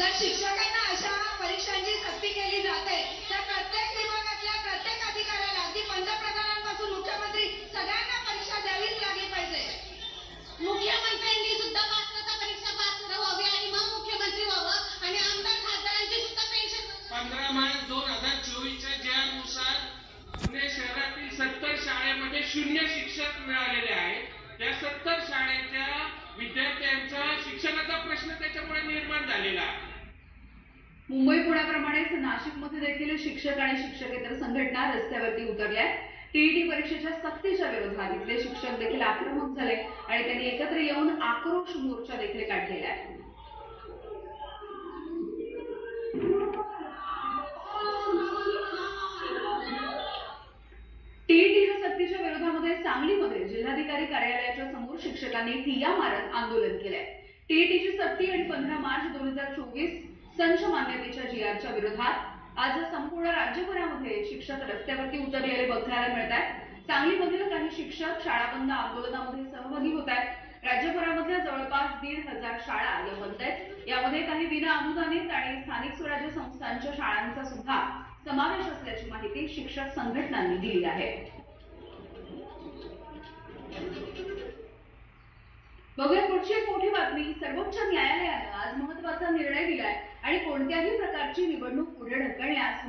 जर शिक्षकांना अशा परीक्षांची सक्ती केली जाते तर प्रत्येक विभागातल्या प्रत्येक अधिकाऱ्याला अगदी पंतप्रधानांपासून मुख्यमंत्री सगळ्यांना परीक्षा द्यावीच लागली पाहिजे. मुख्यमंत्र्यांनी सुद्धा पात्रता परीक्षा पास व्हावी आणि मग मुख्यमंत्री व्हावं आणि आमदार खासदारांची सुद्धा पेन्शन पंधरा मार्च दोन हजार चोवीसच्या ज्यानुसार पुणे शहरातील सत्तर शाळेमध्ये शून्य शिक्षक मिळालेले आहेत. त्या सत्तर शाळेच्या विद्यार्थ्यांचा शिक्षणाचा प्रश्न त्याच्यामुळे निर्माण झालेला आहे. मुंबई पुण्याप्रमाणेच नाशिकमध्ये देखील शिक्षक आणि शिक्षकेतर संघटना रस्त्यावरती उतरल्या टीईटी परीक्षेच्या सक्तीच्या विरोधात इथले शिक्षक देखील आक्रमक झाले आणि त्यांनी एकत्र येऊन आक्रोश मोर्चा देखील काढलेला आहे. टीईटीच्या सक्तीच्या विरोधामध्ये सांगलीमध्ये जिल्हाधिकारी कार्यालयाच्या समोर शिक्षकांनी ठिय्या मारत आंदोलन केलंय. टीईटीची सक्ती आणि पंधरा मार्च दोन हजार चोवीस संच मान्यतेच्या जी आरच्या विरोधात आज संपूर्ण राज्यभरामध्ये शिक्षक रस्त्यावरती उतरलेले बघायला मिळत आहेत सांगलीमधील काही शिक्षक शाळा बंद आंदोलनामध्ये सहभागी होत आहेत राज्यभरामधल्या जवळपास दीड हजार शाळा या बंद आहेत. यामध्ये काही विना अनुदानित आणि स्थानिक स्वराज्य संस्थांच्या शाळांचा सुद्धा समावेश असल्याची माहिती शिक्षक संघटनांनी दिली आहे. बघूया पुढची एक मोठी बातमी. सर्व कोणत्याही प्रकारची निवडणूक पुढे ढकलण्यास